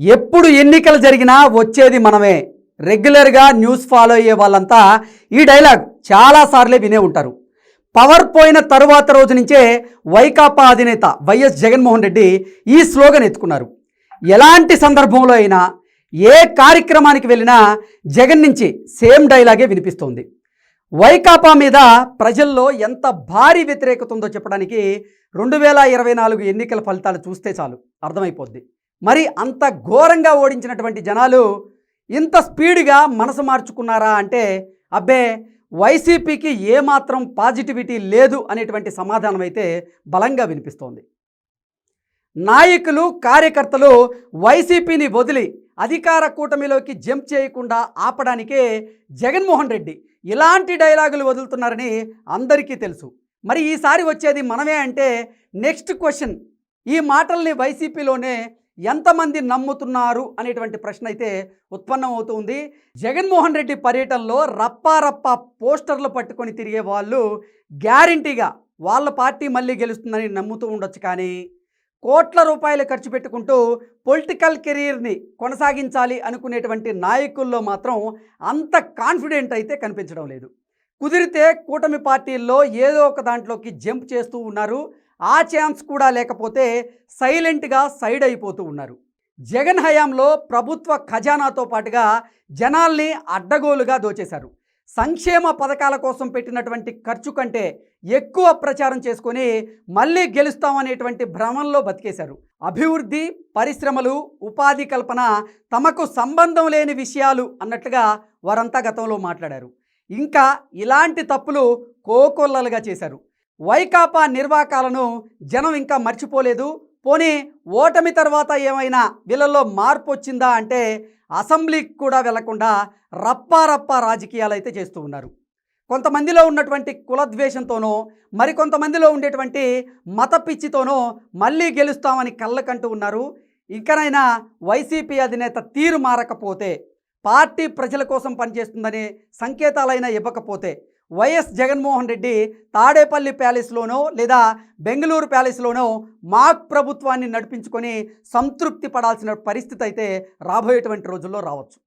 ఎప్పుడు ఎన్నికలు జరిగినా వచ్చేది మనమే. రెగ్యులర్గా న్యూస్ ఫాలో అయ్యే వాళ్ళంతా ఈ డైలాగ్ చాలాసార్లే వినే ఉంటారు. పవర్ పోయిన తరువాత రోజు నుంచే వైకాపా అధినేత వైఎస్ జగన్మోహన్ రెడ్డి ఈ స్లోగన్ ఎత్తుకున్నారు. ఎలాంటి సందర్భంలో అయినా ఏ కార్యక్రమానికి వెళ్ళినా జగన్ నుంచి సేమ్ డైలాగే వినిపిస్తోంది. వైకాపా మీద ప్రజల్లో ఎంత భారీ వ్యతిరేకత ఉందో చెప్పడానికి రెండు వేల ఇరవై నాలుగు ఎన్నికల ఫలితాలు చూస్తే చాలు. అర్థమైపోద్ది. మరి అంత ఘోరంగా ఓడించినటువంటి జనాలు ఇంత స్పీడ్గా మనసు మార్చుకున్నారా అంటే అబ్బే వైసీపీకి ఏమాత్రం పాజిటివిటీ లేదు అనేటువంటి సమాధానం అయితే బలంగా వినిపిస్తోంది. నాయకులు కార్యకర్తలు వైసీపీని వదిలి అధికార కూటమిలోకి జంప్ చేయకుండా ఆపడానికే జగన్మోహన్ రెడ్డి ఇలాంటి డైలాగులు వదులుతున్నారని అందరికీ తెలుసు. మరి ఈసారి వచ్చేది మనమే అంటే నెక్స్ట్ క్వశ్చన్ ఈ మాటల్ని వైసీపీలోనే ఎంతమంది నమ్ముతున్నారు అనేటువంటి ప్రశ్న అయితే ఉత్పన్నం అవుతుంది జగన్మోహన్ రెడ్డి పర్యటనలో రప్పారప్ప పోస్టర్లు పట్టుకొని తిరిగే వాళ్ళు గ్యారంటీగా వాళ్ళ పార్టీ మళ్ళీ గెలుస్తుందని నమ్ముతూ ఉండొచ్చు కానీ కోట్ల రూపాయలు ఖర్చు పెట్టుకుంటూ పొలిటికల్ కెరీర్ని కొనసాగించాలి అనుకునేటువంటి నాయకుల్లో మాత్రం అంత కాన్ఫిడెంట్ అయితే కనిపించడం లేదు. కుదిరితే కూటమి పార్టీల్లో ఏదో ఒక దాంట్లోకి జంప్ చేస్తూ ఉన్నారు. ఆ ఛాన్స్ కూడా లేకపోతే సైలెంట్గా సైడ్ అయిపోతూ ఉన్నారు. జగన్ హయాంలో ప్రభుత్వ ఖజానాతో పాటుగా జనాల్ని అడ్డగోలుగా దోచేశారు. సంక్షేమ పథకాల కోసం పెట్టినటువంటి ఖర్చు కంటే ఎక్కువ ప్రచారం చేసుకొని మళ్ళీ గెలుస్తామనేటువంటి భ్రమంలో బతికేశారు. అభివృద్ధి పరిశ్రమలు ఉపాధి కల్పన తమకు సంబంధం లేని విషయాలు అన్నట్లుగా వారంతా గతంలో మాట్లాడారు. ఇంకా ఇలాంటి తప్పులు కోకొల్లలుగా చేశారు. వైకాపా నిర్వాకాలను జనం ఇంకా మర్చిపోలేదు. పోనీ ఓటమి తర్వాత ఏమైనా వీళ్ళల్లో మార్పు వచ్చిందా అంటే అసెంబ్లీకి కూడా వెళ్ళకుండా రప్పారప్పా రాజకీయాలు అయితే చేస్తూ ఉన్నారు. కొంతమందిలో ఉన్నటువంటి కులద్వేషంతోనో మరికొంతమందిలో ఉండేటువంటి మత పిచ్చితోనో మళ్ళీ గెలుస్తామని కళ్ళకంటూ ఉన్నారు. ఇంకనైనా వైసీపీ అధినేత తీరు మారకపోతే పార్టీ ప్రజల కోసం పనిచేస్తుందనే సంకేతాలైనా ఇవ్వకపోతే వైఎస్ జగన్మోహన్ రెడ్డి తాడేపల్లి ప్యాలెస్లోనో లేదా బెంగళూరు ప్యాలెస్లోనో మాక్ ప్రభుత్వాన్ని నడిపించుకొని సంతృప్తి పడాల్సిన పరిస్థితి అయితే రాబోయేటువంటి రోజుల్లో రావచ్చు.